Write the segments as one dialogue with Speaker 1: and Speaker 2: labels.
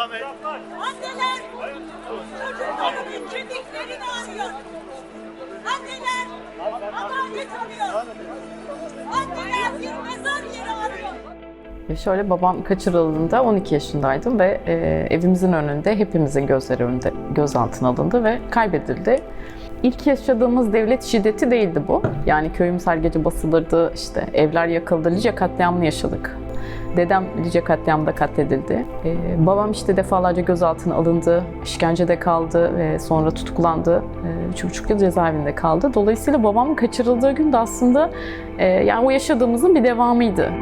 Speaker 1: Anneler çocuklarının kemiklerini arıyor. Anneler adalet arıyor. Anneler bir mezar yeri arıyor.
Speaker 2: Ve Şöyle babam kaçırıldığında 12 yaşındaydım ve e, evimizin önünde hepimizin gözleri önünde gözaltına alındı ve kaybedildi. İlk yaşadığımız devlet şiddeti değildi bu. Yani köyümüz her gece basılırdı, işte evler yakıldı, Lice katliamını yaşadık. Dedem Lice katliamında katledildi. E, babam işte defalarca gözaltına alındı, işkencede kaldı ve sonra tutuklandı. E, üç yıl cezaevinde kaldı. Dolayısıyla babamın kaçırıldığı gün de aslında e, yani o yaşadığımızın bir devamıydı.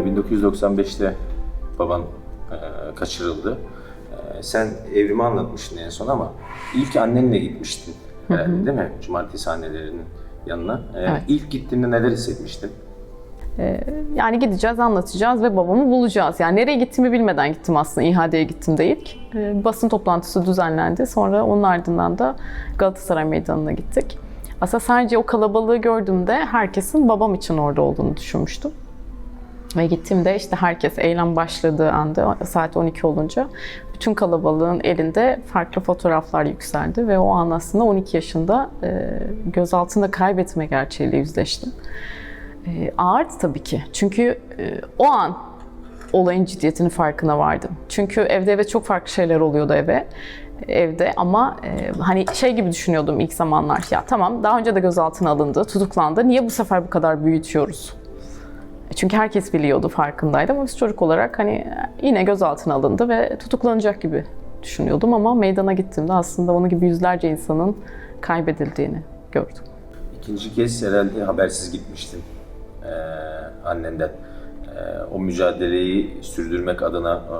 Speaker 3: 1995'te baban e, kaçırıldı. E, sen evrimi anlatmıştın en son ama ilk annenle gitmiştin herhalde değil mi? Cumartesi annelerinin yanına. E,
Speaker 2: Evet.
Speaker 3: İlk gittiğinde neler hissetmiştin?
Speaker 2: Yani gideceğiz, anlatacağız ve babamı bulacağız. Yani nereye gittiğimi bilmeden gittim aslında. İHA'ya gittim de ilk. Ee, Basın toplantısı düzenlendi. Sonra onun ardından da Galatasaray Meydanı'na gittik. Aslında sadece o kalabalığı gördüğümde herkesin babam için orada olduğunu düşünmüştüm. Ve gittiğimde işte herkes eylem başladığı anda saat 12 olunca bütün kalabalığın elinde farklı fotoğraflar yükseldi ve o an aslında 12 yaşında e, gözaltında kaybetme gerçeğiyle yüzleştim. E, ağırdı tabii ki. Çünkü e, o an olayın ciddiyetinin farkına vardım. Çünkü evde eve çok farklı şeyler oluyordu eve evde ama e, hani şey gibi düşünüyordum ilk zamanlar. Ya tamam daha önce de gözaltına alındı, tutuklandı. Niye bu sefer bu kadar büyütüyoruz? Çünkü herkes biliyordu, farkındaydı ama biz çocuk olarak hani yine gözaltına alındı ve tutuklanacak gibi düşünüyordum ama meydana gittiğimde aslında onun gibi yüzlerce insanın kaybedildiğini gördüm.
Speaker 3: İkinci kez herhalde habersiz gitmiştin e, annenden. E, o mücadeleyi sürdürmek adına e,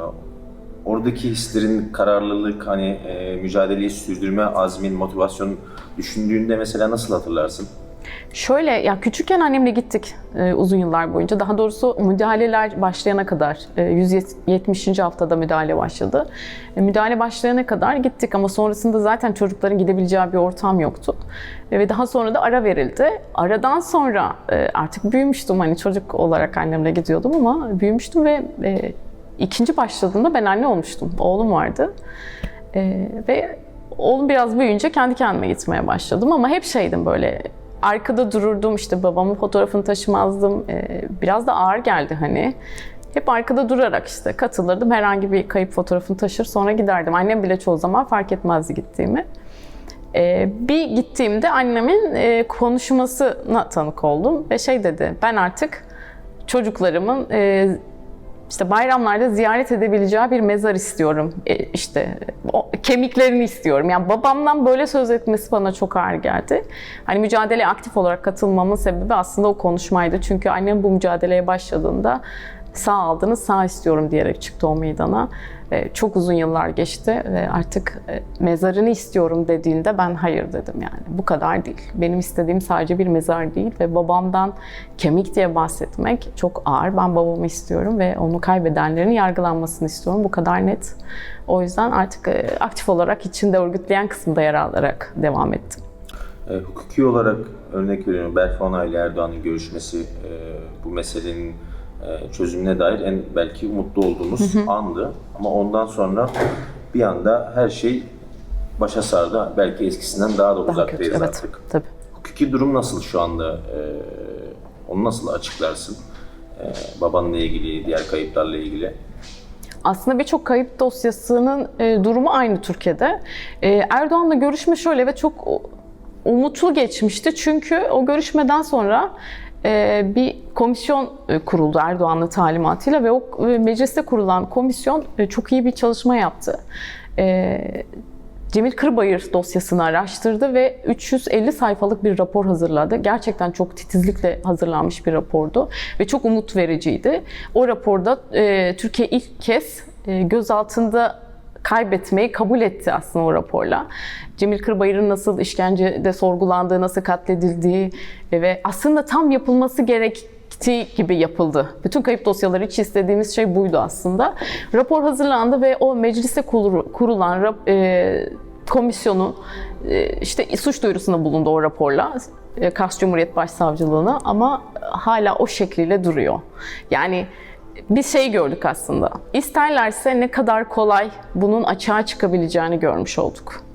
Speaker 3: oradaki hislerin kararlılık, hani e, mücadeleyi sürdürme azmin, motivasyonun düşündüğünde mesela nasıl hatırlarsın?
Speaker 2: Şöyle ya küçükken annemle gittik e, uzun yıllar boyunca. Daha doğrusu müdahaleler başlayana kadar e, 170. haftada müdahale başladı. E, müdahale başlayana kadar gittik ama sonrasında zaten çocukların gidebileceği bir ortam yoktu. E, ve daha sonra da ara verildi. Aradan sonra e, artık büyümüştüm hani çocuk olarak annemle gidiyordum ama büyümüştüm ve e, ikinci başladığında ben anne olmuştum. Oğlum vardı. E, ve oğlum biraz büyüyünce kendi kendime gitmeye başladım ama hep şeydim böyle arkada dururdum işte babamın fotoğrafını taşımazdım. Ee, biraz da ağır geldi hani. Hep arkada durarak işte katılırdım. Herhangi bir kayıp fotoğrafını taşır sonra giderdim. Annem bile çoğu zaman fark etmezdi gittiğimi. Ee, bir gittiğimde annemin e, konuşmasına tanık oldum ve şey dedi. Ben artık çocuklarımın e, işte bayramlarda ziyaret edebileceği bir mezar istiyorum. E, işte o, kemiklerini istiyorum. Yani babamdan böyle söz etmesi bana çok ağır geldi. Hani mücadeleye aktif olarak katılmamın sebebi aslında o konuşmaydı. Çünkü annem bu mücadeleye başladığında sağ aldınız, sağ istiyorum diyerek çıktı o meydana. E, çok uzun yıllar geçti ve artık e, mezarını istiyorum dediğinde ben hayır dedim yani. Bu kadar değil. Benim istediğim sadece bir mezar değil ve babamdan kemik diye bahsetmek çok ağır. Ben babamı istiyorum ve onu kaybedenlerin yargılanmasını istiyorum. Bu kadar net. O yüzden artık e, aktif olarak içinde örgütleyen kısımda yer alarak devam ettim.
Speaker 3: Hukuki olarak örnek veriyorum Berfana ile Erdoğan'ın görüşmesi bu meselenin çözümüne dair en belki umutlu olduğumuz andı. Ama ondan sonra bir anda her şey başa sardı. Belki eskisinden daha da
Speaker 2: Daha
Speaker 3: uzaktayız
Speaker 2: kötü. Evet,
Speaker 3: artık.
Speaker 2: tabii.
Speaker 3: Hukuki durum nasıl şu anda? E, onu nasıl açıklarsın? E, babanla ilgili, diğer kayıplarla ilgili.
Speaker 2: Aslında birçok kayıp dosyasının e, durumu aynı Türkiye'de. E, Erdoğan'la görüşme şöyle ve çok umutlu geçmişti. Çünkü o görüşmeden sonra e, bir komisyon e, kuruldu Erdoğan'ın talimatıyla ve o e, mecliste kurulan komisyon e, çok iyi bir çalışma yaptı. E, Cemil Kırbayır dosyasını araştırdı ve 350 sayfalık bir rapor hazırladı. Gerçekten çok titizlikle hazırlanmış bir rapordu ve çok umut vericiydi. O raporda Türkiye ilk kez gözaltında kaybetmeyi kabul etti aslında o raporla. Cemil Kırbayır'ın nasıl işkencede sorgulandığı, nasıl katledildiği ve aslında tam yapılması gerek gibi yapıldı. Bütün kayıp dosyaları hiç istediğimiz şey buydu aslında. Rapor hazırlandı ve o meclise kurulan e, komisyonu e, işte suç duyurusunda bulundu o raporla. e, Kars Cumhuriyet Başsavcılığına ama hala o şekliyle duruyor. Yani bir şey gördük aslında. İsterlerse ne kadar kolay bunun açığa çıkabileceğini görmüş olduk.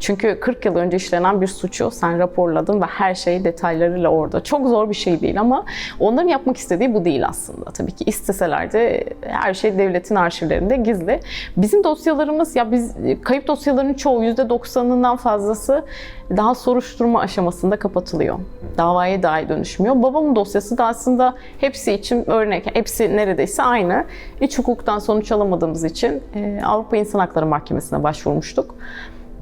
Speaker 2: Çünkü 40 yıl önce işlenen bir suçu sen raporladın ve her şey detaylarıyla orada. Çok zor bir şey değil ama onların yapmak istediği bu değil aslında. Tabii ki isteseler de her şey devletin arşivlerinde gizli. Bizim dosyalarımız ya biz kayıp dosyalarının çoğu %90'ından fazlası daha soruşturma aşamasında kapatılıyor. Davaya dahi dönüşmüyor. Babamın dosyası da aslında hepsi için örnek. Hepsi neredeyse aynı. İç hukuktan sonuç alamadığımız için Avrupa İnsan Hakları Mahkemesi'ne başvurmuştuk.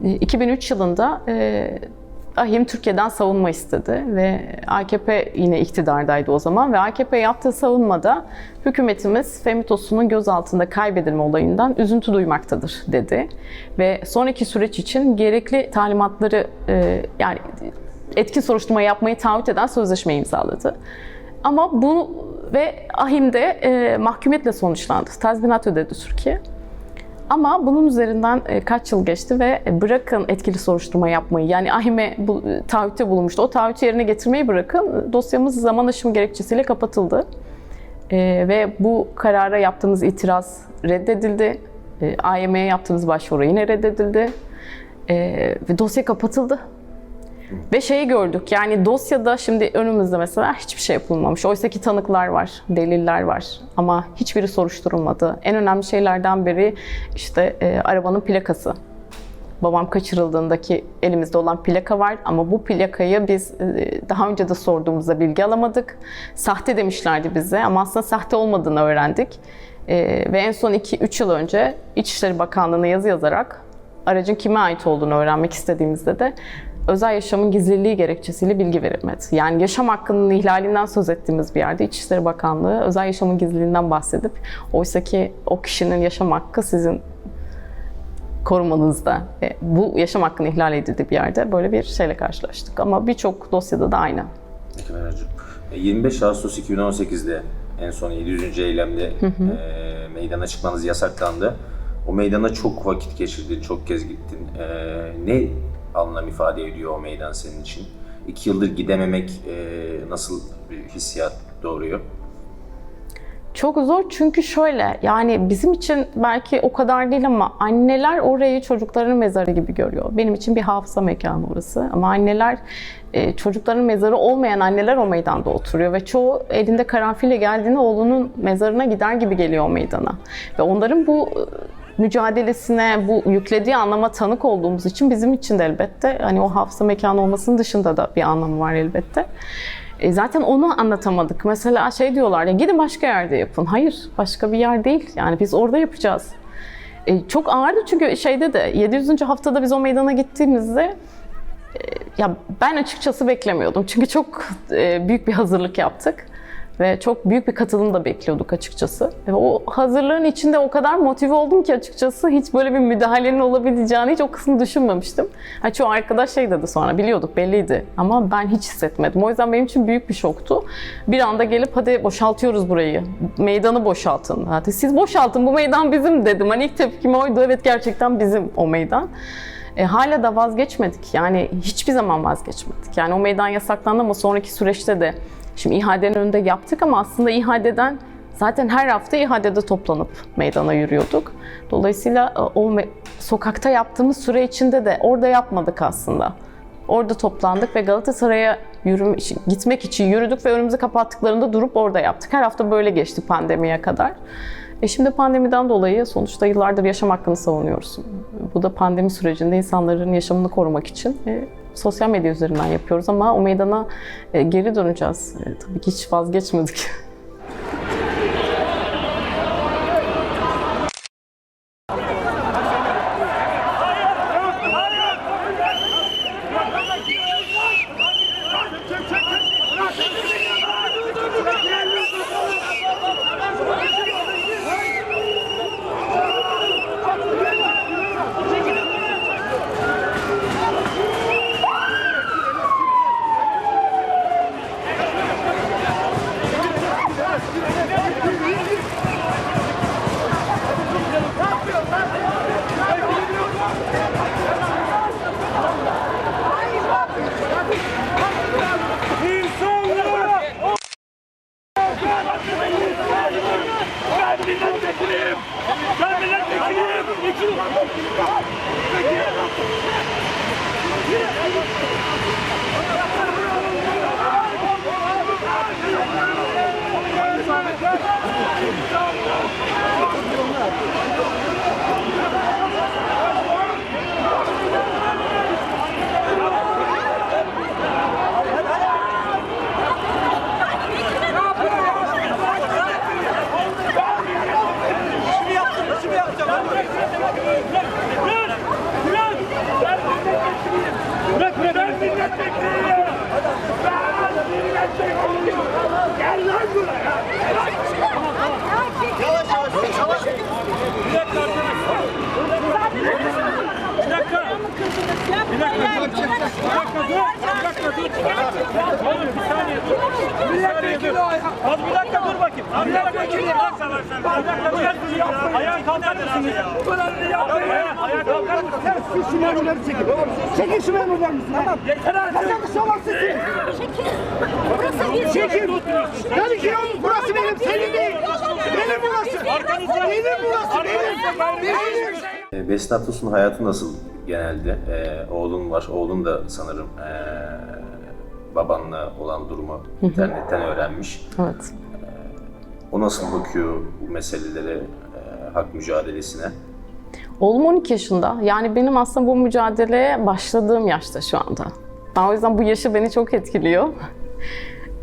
Speaker 2: 2003 yılında e, Ahim Türkiye'den savunma istedi ve AKP yine iktidardaydı o zaman ve AKP yaptığı savunmada hükümetimiz Femitos'unun gözaltında kaybedilme olayından üzüntü duymaktadır dedi. Ve sonraki süreç için gerekli talimatları e, yani etkin soruşturma yapmayı taahhüt eden sözleşme imzaladı. Ama bu ve Ahim'de e, mahkumiyetle sonuçlandı. Tazminat ödedi Türkiye. Ama bunun üzerinden e, kaç yıl geçti ve e, bırakın etkili soruşturma yapmayı yani ahime bu, e, taahhütte bulunmuştu. O taahhütü yerine getirmeyi bırakın dosyamız zaman aşımı gerekçesiyle kapatıldı. Ve bu karara yaptığımız itiraz reddedildi. E, AYM'ye yaptığımız başvuru yine reddedildi. Ve dosya kapatıldı. Ve şeyi gördük yani dosyada şimdi önümüzde mesela hiçbir şey yapılmamış. Oysa ki tanıklar var, deliller var ama hiçbiri soruşturulmadı. En önemli şeylerden biri işte e, arabanın plakası. Babam kaçırıldığındaki elimizde olan plaka var ama bu plakayı biz e, daha önce de sorduğumuzda bilgi alamadık. Sahte demişlerdi bize ama aslında sahte olmadığını öğrendik. E, ve en son 2-3 yıl önce İçişleri Bakanlığı'na yazı yazarak aracın kime ait olduğunu öğrenmek istediğimizde de özel yaşamın gizliliği gerekçesiyle bilgi verilmedi. Yani yaşam hakkının ihlalinden söz ettiğimiz bir yerde İçişleri Bakanlığı özel yaşamın gizliliğinden bahsedip oysa ki o kişinin yaşam hakkı sizin korumanızda. E, bu yaşam hakkının ihlal edildiği bir yerde böyle bir şeyle karşılaştık. Ama birçok dosyada da aynı.
Speaker 3: Peki Meral'cığım. E, 25 Ağustos 2018'de en son 700. eylemde e, meydana çıkmanız yasaklandı. O meydana çok vakit geçirdin, çok kez gittin. E, ne anlam ifade ediyor o meydan senin için? İki yıldır gidememek e, nasıl bir hissiyat doğuruyor?
Speaker 2: Çok zor çünkü şöyle yani bizim için belki o kadar değil ama anneler orayı çocukların mezarı gibi görüyor. Benim için bir hafıza mekanı orası ama anneler e, çocukların mezarı olmayan anneler o meydanda oturuyor ve çoğu elinde karanfille geldiğinde oğlunun mezarına gider gibi geliyor o meydana. Ve onların bu mücadelesine, bu yüklediği anlama tanık olduğumuz için bizim için de elbette hani o hafıza mekanı olmasının dışında da bir anlamı var elbette. E zaten onu anlatamadık. Mesela şey diyorlar ya gidin başka yerde yapın. Hayır başka bir yer değil. Yani biz orada yapacağız. E, çok ağırdı çünkü şeyde de 700. haftada biz o meydana gittiğimizde e, ya ben açıkçası beklemiyordum. Çünkü çok e, büyük bir hazırlık yaptık. Ve çok büyük bir katılım da bekliyorduk açıkçası. Ve o hazırlığın içinde o kadar motive oldum ki açıkçası hiç böyle bir müdahalenin olabileceğini hiç o kısmı düşünmemiştim. Ha, çoğu arkadaş şey dedi sonra biliyorduk belliydi ama ben hiç hissetmedim. O yüzden benim için büyük bir şoktu. Bir anda gelip hadi boşaltıyoruz burayı. Meydanı boşaltın. Hadi siz boşaltın bu meydan bizim dedim. Hani ilk tepkim oydu. Evet gerçekten bizim o meydan. E, hala da vazgeçmedik. Yani hiçbir zaman vazgeçmedik. Yani o meydan yasaklandı ama sonraki süreçte de Şimdi İHA'den önünde yaptık ama aslında İHA'den zaten her hafta İHA'de toplanıp meydana yürüyorduk. Dolayısıyla e, o sokakta yaptığımız süre içinde de orada yapmadık aslında. Orada toplandık ve Galatasaray'a yürüm, gitmek için yürüdük ve önümüzü kapattıklarında durup orada yaptık. Her hafta böyle geçti pandemiye kadar. E şimdi pandemiden dolayı sonuçta yıllardır yaşam hakkını savunuyoruz. Bu da pandemi sürecinde insanların yaşamını korumak için e, sosyal medya üzerinden yapıyoruz ama o meydana e, geri döneceğiz. E, tabii ki hiç vazgeçmedik.
Speaker 4: Gel lan buraya! Dur. Oğlum bir saniye dur. Bir saniye dur. Az bir dakika dur bakayım. Az bir dakika dur. Bir dakika dur. Ayağa kalkar mısınız? Ayağa ayağa kalkar mısınız?
Speaker 5: Siz şu memurları çekin. Çekin şu memurlarını. Tamam.
Speaker 4: Yeter artık.
Speaker 5: Kaçaklısı olan sizsiniz.
Speaker 1: Burası bir
Speaker 5: Çekin. Yani ki burası benim, senin değil. Benim burası. Benim burası, benim. Benim.
Speaker 3: E, Besin Atatürk'ün hayatı nasıl genelde? E, oğlun var, oğlun da sanırım e, babanla olan durumu internetten öğrenmiş.
Speaker 2: Evet.
Speaker 3: O nasıl bakıyor bu meselelere, e, hak mücadelesine?
Speaker 2: Oğlum 12 yaşında. Yani benim aslında bu mücadeleye başladığım yaşta şu anda. Ben o yüzden bu yaşı beni çok etkiliyor.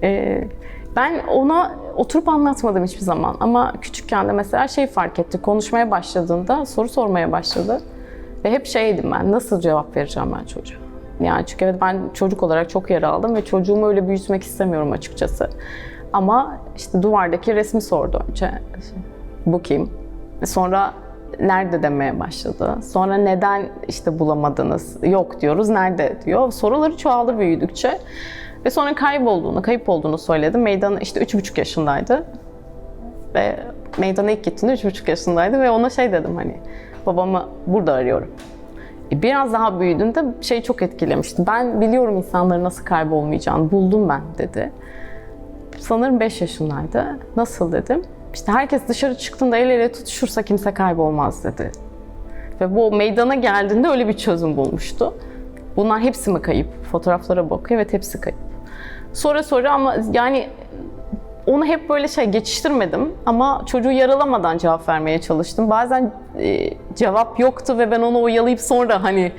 Speaker 2: Ee, ben ona oturup anlatmadım hiçbir zaman. Ama küçükken de mesela şey fark etti. Konuşmaya başladığında soru sormaya başladı. Ve hep şeydim ben, nasıl cevap vereceğim ben çocuğa? Yani çünkü evet ben çocuk olarak çok yara aldım ve çocuğumu öyle büyütmek istemiyorum açıkçası. Ama işte duvardaki resmi sordu önce. Bu kim? Sonra nerede demeye başladı. Sonra neden işte bulamadınız? Yok diyoruz. Nerede diyor. Soruları çoğaldı büyüdükçe. Ve sonra kaybolduğunu, kayıp olduğunu söyledim. Meydana işte üç buçuk yaşındaydı. Ve meydana ilk gittiğinde üç buçuk yaşındaydı ve ona şey dedim hani babamı burada arıyorum. E, Biraz daha büyüdüğünde şey çok etkilemişti. Ben biliyorum insanların nasıl kaybolmayacağını. Buldum ben dedi. Sanırım 5 yaşındaydı. Nasıl dedim. İşte herkes dışarı çıktığında el ele tutuşursa kimse kaybolmaz dedi. Ve bu meydana geldiğinde öyle bir çözüm bulmuştu. Bunlar hepsi mi kayıp? Fotoğraflara bakıyor. Evet hepsi kayıp. Sonra sonra ama yani onu hep böyle şey geçiştirmedim ama çocuğu yaralamadan cevap vermeye çalıştım. Bazen e, cevap yoktu ve ben onu oyalayıp sonra hani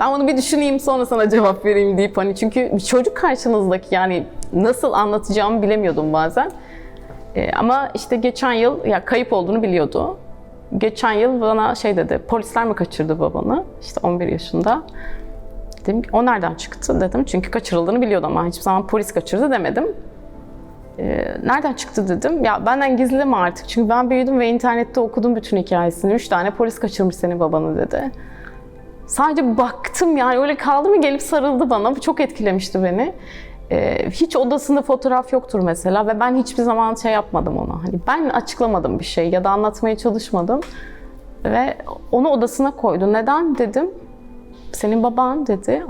Speaker 2: ben onu bir düşüneyim sonra sana cevap vereyim deyip hani çünkü bir çocuk karşınızdaki yani nasıl anlatacağımı bilemiyordum bazen. E, ama işte geçen yıl ya kayıp olduğunu biliyordu. Geçen yıl bana şey dedi, polisler mi kaçırdı babanı? İşte 11 yaşında. Ki o nereden çıktı dedim. Çünkü kaçırıldığını biliyordu ama hiçbir zaman polis kaçırdı demedim. Ee, nereden çıktı dedim. Ya benden gizli mi artık? Çünkü ben büyüdüm ve internette okudum bütün hikayesini. Üç tane polis kaçırmış senin babanı dedi. Sadece baktım yani öyle kaldı mı gelip sarıldı bana. Bu çok etkilemişti beni. Ee, hiç odasında fotoğraf yoktur mesela ve ben hiçbir zaman şey yapmadım ona. Hani ben açıklamadım bir şey ya da anlatmaya çalışmadım. Ve onu odasına koydu. Neden dedim senin baban dedi.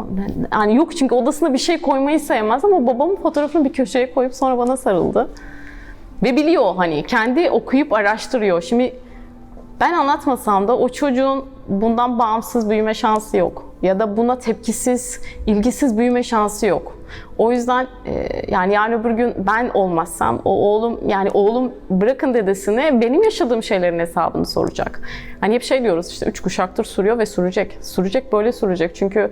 Speaker 2: Yani yok çünkü odasına bir şey koymayı sevmez ama babamın fotoğrafını bir köşeye koyup sonra bana sarıldı. Ve biliyor hani kendi okuyup araştırıyor. Şimdi ben anlatmasam da o çocuğun bundan bağımsız büyüme şansı yok. Ya da buna tepkisiz, ilgisiz büyüme şansı yok. O yüzden e, yani yarın öbür gün ben olmazsam o oğlum yani oğlum bırakın dedesine benim yaşadığım şeylerin hesabını soracak. Hani hep şey diyoruz işte üç kuşaktır sürüyor ve sürecek. Sürecek böyle sürecek çünkü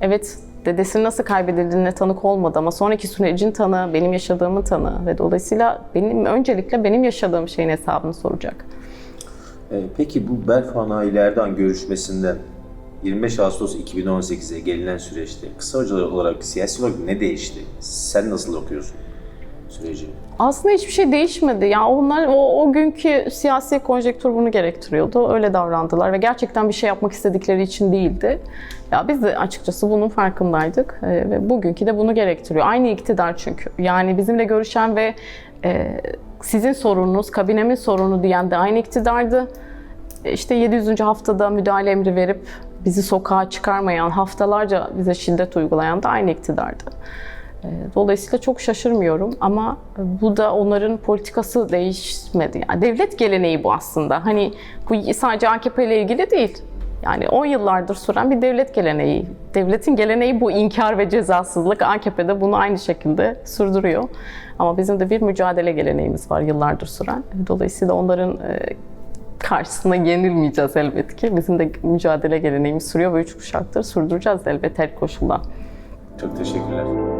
Speaker 2: evet dedesinin nasıl kaybedildiğine tanık olmadı ama sonraki sürecin tanığı, benim yaşadığımın tanığı ve dolayısıyla benim öncelikle benim yaşadığım şeyin hesabını soracak.
Speaker 3: E, peki bu Berfuan ile Erdoğan görüşmesinden 25 Ağustos 2018'e gelinen süreçte kısa olarak siyasi olarak ne değişti? Sen nasıl okuyorsun süreci?
Speaker 2: Aslında hiçbir şey değişmedi. Ya onlar o, o günkü siyasi konjektür bunu gerektiriyordu. Öyle davrandılar ve gerçekten bir şey yapmak istedikleri için değildi. Ya biz de açıkçası bunun farkındaydık Ee, ve bugünkü de bunu gerektiriyor. Aynı iktidar çünkü. Yani bizimle görüşen ve e, sizin sorununuz, kabinemin sorunu diyen de aynı iktidardı. E, İşte 700. haftada müdahale emri verip bizi sokağa çıkarmayan, haftalarca bize şiddet uygulayan da aynı iktidardı. E, Dolayısıyla çok şaşırmıyorum ama bu da onların politikası değişmedi. Yani devlet geleneği bu aslında. Hani bu sadece AKP ile ilgili değil. Yani 10 yıllardır süren bir devlet geleneği. Devletin geleneği bu inkar ve cezasızlık. AKP'de bunu aynı şekilde sürdürüyor. Ama bizim de bir mücadele geleneğimiz var yıllardır süren. Dolayısıyla onların e, karşısına yenilmeyeceğiz elbet ki. Bizim de mücadele geleneğimiz sürüyor ve üç kuşaktır sürdüreceğiz elbet her koşulda.
Speaker 3: Çok teşekkürler.